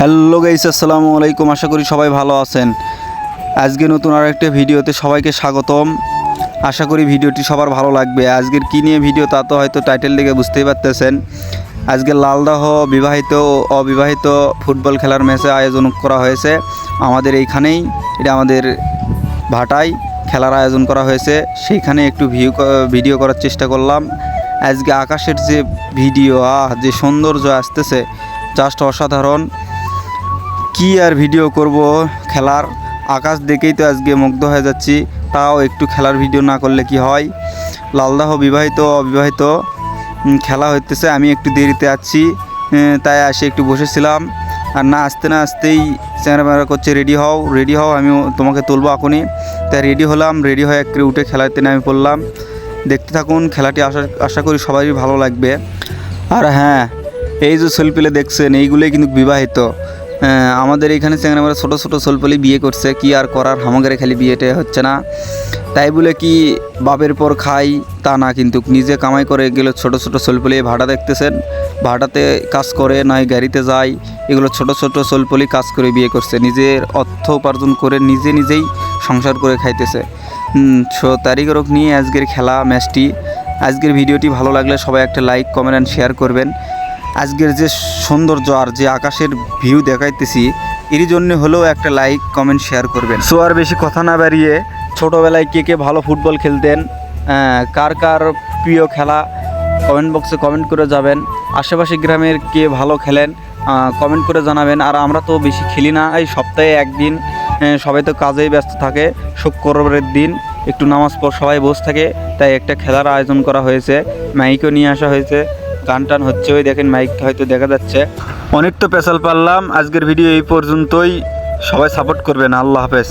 Hello guys, আসসালামু আলাইকুম। আশা করি সবাই ভালো আছেন। আজকে নতুন আর একটা ভিডিওতে সবাইকে স্বাগতম। আশা করি ভিডিওটি সবার ভালো লাগবে। আজকের কী নিয়ে ভিডিও তা তো হয়তো টাইটেল দেখে বুঝতেই পারতেছেন। আজকে লালদাহ বিবাহিত অবিবাহিত ফুটবল খেলার ম্যাচে আয়োজন করা হয়েছে আমাদের এইখানেই। এটা আমাদের ভাটায় খেলার আয়োজন করা হয়েছে। সেইখানে একটু ভিউ ভিডিও করার চেষ্টা করলাম। আজকে আকাশের যে ভিডিও, আহ, যে সৌন্দর্য আসতেছে জাস্ট অসাধারণ। কি আর ভিডিও করব? খেলার আকাশ দেখেই তো আজকে মুগ্ধ হয়ে যাচ্ছি। তাও একটু খেলার ভিডিও না করলে কি হয়? লালদাহ বিবাহিত অবিবাহিত খেলা হইতেছে। আমি একটু দেরিতে আহ, তাই আসে একটু বসেছিলাম। আর না আসতে না আসতেই চ্যাংরা করছে রেডি হও রেডি হও আমি তোমাকে তুলবো এখনই। তাই রেডি হলাম রেডি হয়ে একটু উঠে খেলাতে নেমে পড়লাম। দেখতে থাকুন খেলাটি আশা আশা করি সবারই ভালো লাগবে। আর হ্যাঁ এই যে শৈলপিলে দেখছেন এইগুলোই কিন্তু বিবাহিত। আমাদের এখানে চ্যাংরামারা ছোটো ছোটো শৈলপলি বিয়ে করছে, কি আর করার? হামাগারে খালি বিয়েটা হচ্ছে না। তাই বলে কি বাপের পর খাই, তা না কিন্তু নিজে কামাই করে এগুলো ছোটো ছোটো শৈলপলি, ভাড়া দেখতেছেন, ভাড়াতে কাজ করে, নয় গাড়িতে যায়, এগুলো ছোট ছোট শৈলপলি কাজ করে বিয়ে করছে, নিজের অর্থ উপার্জন করে নিজে নিজেই সংসার করে খাইতেছে। ছো তারিখের নিয়ে আজকের খেলা, ম্যাচটি। আজকের ভিডিওটি ভালো লাগলে সবাই একটা লাইক, কমেন্ট অ্যান্ড শেয়ার করবেন। আজকের যে সৌন্দর্য আর যে আকাশের ভিউ দেখাইতেছি, এরই জন্য হলেও একটা লাইক কমেন্ট শেয়ার করবেন। সো আর বেশি কথা না বাড়িয়ে, ছোটোবেলায় কে কে ভালো ফুটবল খেলতেন কার কার প্রিয় খেলা কমেন্ট বক্সে কমেন্ট করে যাবেন। আশেপাশে গ্রামের কে ভালো খেলেন কমেন্ট করে জানাবেন। আর আমরা তো বেশি খেলি না, এই সপ্তাহে একদিন সবাই তো কাজেই ব্যস্ত থাকে। শুক্রবারের দিন একটু নামাজ পর সবাই বসে থাকে। তাই একটা খেলার আয়োজন করা হয়েছে, মাইকও নিয়ে আসা হয়েছে। গান টান হচ্ছে। ওই দেখেন মাইক হয়তো দেখা যাচ্ছে। অনেক তো পেশাল পারলাম। আজকের ভিডিও এই পর্যন্তই। সবাই সাপোর্ট করবেন। আল্লাহ হাফেজ।